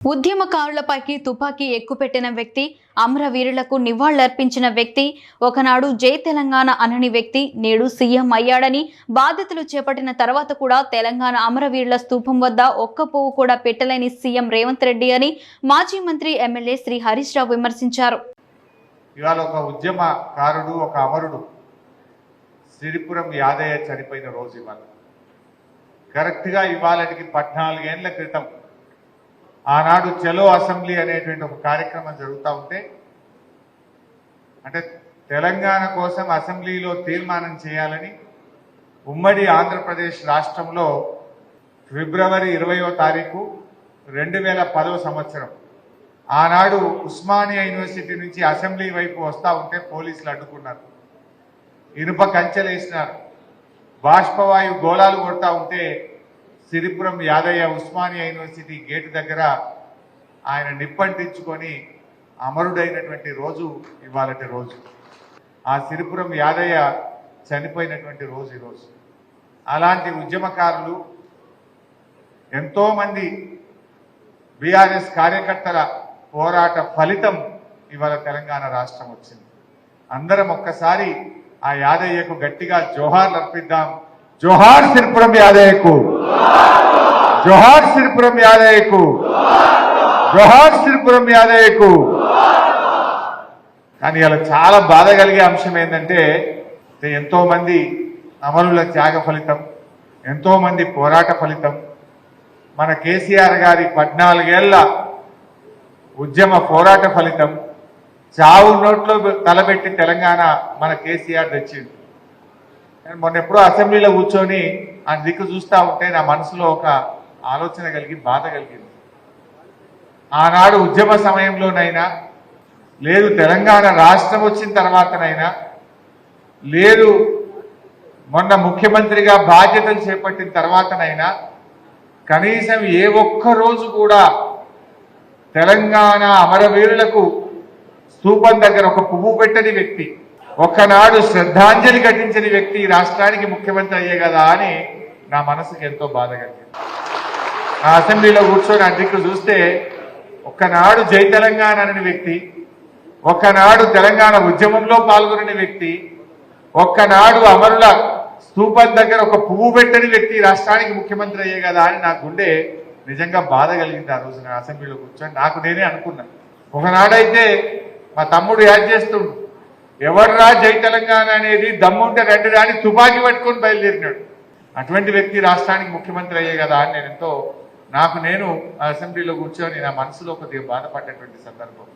ఉద్యమకారులపైకి తుపాకీ ఎక్కుపెట్టిన వ్యక్తి అమరవీరులకు నివాళులర్పించిన వ్యక్తి ఒకనాడు జై తెలంగాణ అనని వ్యక్తి నేడు సీఎం అయ్యాడని బాధ్యతలు చేపట్టిన తర్వాత కూడా తెలంగాణ అమరవీరుల స్తూపం వద్ద ఒక్క పువ్వు కూడా పెట్టలేని సీఎం రేవంత్ రెడ్డి అని మాజీ మంత్రి ఎమ్మెల్యే శ్రీ హరీష్ రావు విమర్శించారు. ఇవాళ ఒక ఉద్యమకారుడు ఒక అమరుడు సిరిపురం యాదయ్య చనిపోయిన రోజు ఇవాళ. కరెక్ట్గా ఇవాళకి పద్నాలుగేళ్ళ క్రితం ఆనాడు చలో అసెంబ్లీ అనేటువంటి ఒక కార్యక్రమం జరుగుతూ ఉంటే అంటే తెలంగాణ కోసం అసెంబ్లీలో తీర్మానం చేయాలని ఉమ్మడి ఆంధ్రప్రదేశ్ రాష్ట్రంలో ఫిబ్రవరి ఇరవయో తారీఖు రెండు వేల పదవ సంవత్సరం. ఆనాడు ఉస్మానియా యూనివర్సిటీ నుంచి అసెంబ్లీ వైపు వస్తూ ఉంటే పోలీసులు అడ్డుకున్నారు. ఇనుప కంచెలు వేసినారు బాష్పవాయు గోళాలు కొడతా ఉంటే సిరిపురం యాదయ్య ఉస్మానియా యూనివర్సిటీ గేట్ దగ్గర ఆయన నిప్పంటించుకొని అమరుడైనటువంటి రోజు ఇవాళటి రోజు. ఆ సిరిపురం యాదయ్య చనిపోయినటువంటి రోజు ఈరోజు. అలాంటి ఉద్యమకారులు ఎంతోమంది బీఆర్ఎస్ కార్యకర్తల పోరాట ఫలితం ఇవాళ తెలంగాణ రాష్ట్రం వచ్చింది. అందరం ఒక్కసారి ఆ యాదయ్యకు గట్టిగా జోహార్లు అర్పిద్దాం. జోహార్ సిరిపురం యాదయ్యకు. జోహార్ సిరిపురం యాదయ్యకు జోహార్ సిరిపురం యాదయ్యకు. కానీ ఇలా చాలా బాధ కలిగే అంశం ఏంటంటే ఎంతో మంది అమరుల త్యాగ ఫలితం ఎంతో మంది పోరాట ఫలితం. మన కేసీఆర్ గారి పద్నాలుగేళ్ళ ఉద్యమ పోరాట ఫలితం చావు నోట్లో తలబెట్టి తెలంగాణ మన కేసీఆర్ తెచ్చింది. మొన్న ఎప్పుడో అసెంబ్లీలో కూర్చొని ఆ దిక్కు చూస్తూ ఉంటే నా మనసులో ఒక ఆలోచన కలిగి బాధ కలిగింది. ఆనాడు ఉద్యమ సమయంలోనైనా లేదు తెలంగాణ రాష్ట్రం వచ్చిన తర్వాతనైనా లేదు మొన్న ముఖ్యమంత్రిగా బాధ్యతలు చేపట్టిన తర్వాతనైనా కనీసం ఏ ఒక్క రోజు కూడా తెలంగాణ అమరవీరులకు స్థూపం దగ్గర ఒక పువ్వు పెట్టని వ్యక్తి ఒక్కనాడు శ్రద్ధాంజలి ఘటించిన వ్యక్తి ఈ రాష్ట్రానికి ముఖ్యమంత్రి అయ్యే కదా అని నా మనసుకు ఎంతో బాధ కలిగింది. ఆ అసెంబ్లీలో కూర్చొని అధికు చూస్తే ఒక్కనాడు జై తెలంగాణ అనే వ్యక్తి ఒక్కనాడు తెలంగాణ ఉద్యమంలో పాల్గొనని వ్యక్తి ఒక్కనాడు అమరుల స్థూపం దగ్గర ఒక పువ్వు పెట్టని వ్యక్తి రాష్ట్రానికి ముఖ్యమంత్రి అయ్యే కదా అని నా గుండె నిజంగా బాధ కలిగింది ఆ రోజు నా అసెంబ్లీలో కూర్చొని. నాకు నేనే అనుకున్నా. ఒకనాడైతే మా తమ్ముడు యాడ్ చేస్తుండు. ఎవర్రా జై తెలంగాణ అనేది దమ్ముంటే రెండు రాని తుపాకీ పట్టుకొని బయలుదేరినాడు. అటువంటి వ్యక్తి రాష్ట్రానికి ముఖ్యమంత్రి అయ్యే కదా అని నేను ఎంతో నాకు నేను అసెంబ్లీలో కూర్చొని నా మనసులో కొద్దిగా బాధపడ్డటువంటి సందర్భం.